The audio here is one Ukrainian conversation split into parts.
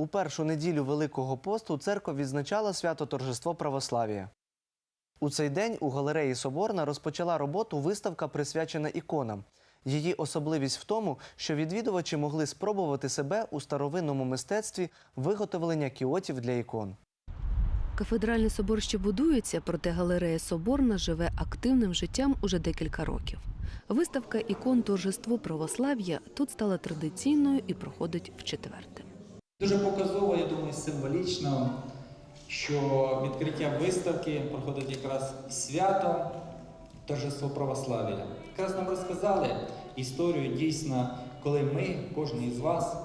У першу неділю Великого посту церква відзначала свято торжество православ'я. У цей день у галереї Соборна розпочала роботу виставка, присвячена іконам. Її особливість в тому, що відвідувачі могли спробувати себе у старовинному мистецтві виготовлення кіотів для ікон. Кафедральний собор ще будується, проте галерея Соборна живе активним життям уже декілька років. Виставка ікон торжество православ'я тут стала традиційною і проходить в четверте. Дуже показово, я думаю, символічно, що відкриття виставки проходить якраз свято торжество православ'я. Якраз нам розказали історію дійсно, коли ми, кожен із вас,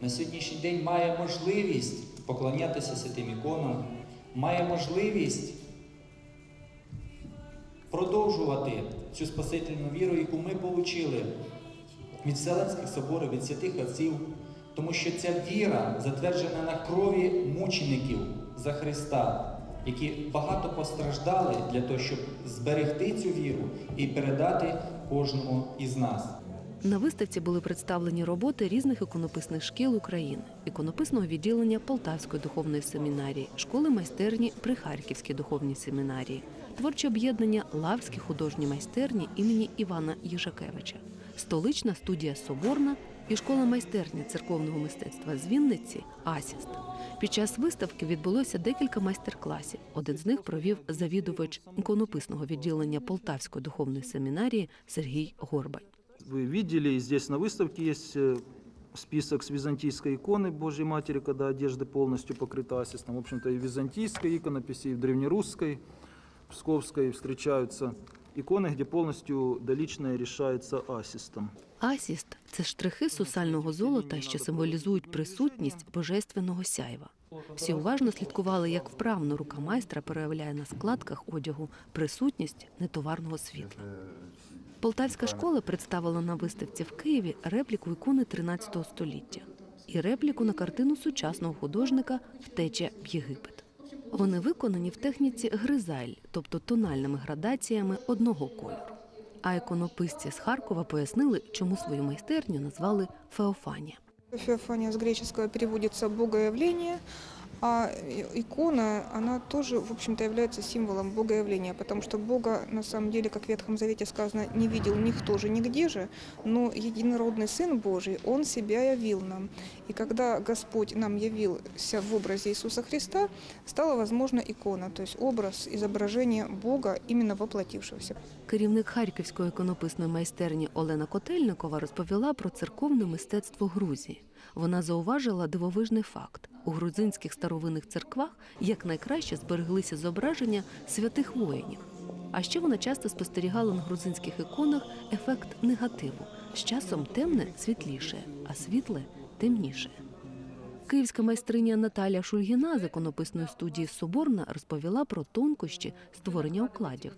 на сьогоднішній день має можливість поклонятися святим іконам, має можливість продовжувати цю спасительну віру, яку ми отримали від Вселенських соборів, від святих отців, тому що ця віра затверджена на крові мучеників за Христа, які багато постраждали для того, щоб зберегти цю віру і передати кожному із нас. На виставці були представлені роботи різних іконописних шкіл України, іконописного відділення Полтавської духовної семінарії, школи майстерні при Харківській духовній семінарії, творче об'єднання Лавські художні майстерні імені Івана Їжакевича, столична студія Соборна і школа майстерні церковного мистецтва з Вінниці Асіст. Під час виставки відбулося декілька майстер-класів. Один з них провів завідувач іконописного відділення Полтавської духовної семінарії Сергій Горбань. Вы видели, здесь на выставке есть э, список с византийской иконы Божьей Матери, когда одежда полностью покрыта асистом. В общем-то, и в византийской иконописи, и в древнерусской, псковской встречаются иконы, где полностью доличное решается асистом. Асіст це штрихи сусального золота, що символізують присутність божественного сяйва. Всі уважно слідкували, як вправно рука майстра проявляє на складках одягу присутність нетоварного світла. Полтавська школа представила на виставці в Києві репліку ікони 13 століття і репліку на картину сучасного художника Втеча в Єгипет. Вони виконані в техніці гризаль, тобто тональними градаціями одного кольору. А іконописці з Харкова пояснили, чому свою майстерню назвали Феофанія. Феофанія з греческого переводиться «богоявление», а икона, она тоже, в общем-то, является символом богоявления, потому что Бога, на самом деле, как в Ветхом Завете сказано, не видел никто же нигде же, но единородный Сын Божий, Он себя явил нам. И когда Господь нам явился в образе Иисуса Христа, стала возможна икона, то есть образ, изображение Бога, именно воплотившегося. Керівник харківської іконописної майстерні Олена Котельникова розповіла про церковне мистецтво Грузії. Вона зауважила дивовижний факт: у грузинських старовинних церквах якнайкраще збереглися зображення святих воїнів. А ще вона часто спостерігала на грузинських іконах ефект негативу. З часом темне світліше, а світле темніше. Київська майстриня Наталія Шульгіна з іконописної студії Соборна розповіла про тонкощі створення укладів.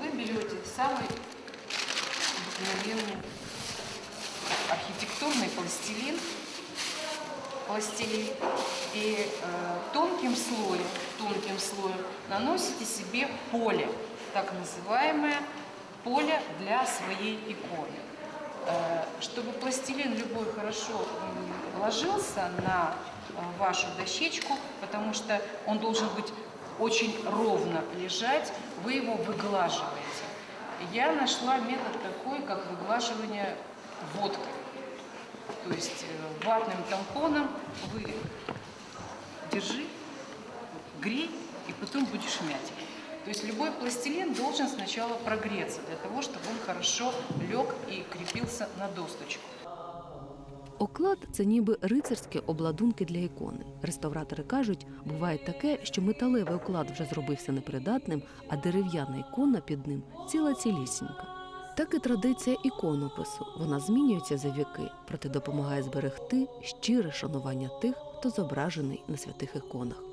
Вы берете самый обыкновенный архитектурный Пластилин, и э, тонким слоем, тонким слоем наносите себе поле, так называемое поле для своей иконы. Э, чтобы пластилин любой хорошо ложился на э, вашу дощечку, потому что он должен быть очень ровно лежать, вы его выглаживаете. Я нашла метод такой, как выглаживание водкой. То есть э, ватным тампоном вы держи, грей, и потом будешь мять. То есть любой пластилин должен сначала прогреться для того, чтобы он хорошо лег и крепился на досточку. Оклад це ніби рицарські обладунки для ікони. Реставратори кажуть, буває таке, що металевий оклад вже зробився непридатним, а дерев'яна ікона під ним ціла цілісінька. Так і традиція іконопису. Вона змінюється за віки, проте допомагає зберегти щире шанування тих, хто зображений на святих іконах.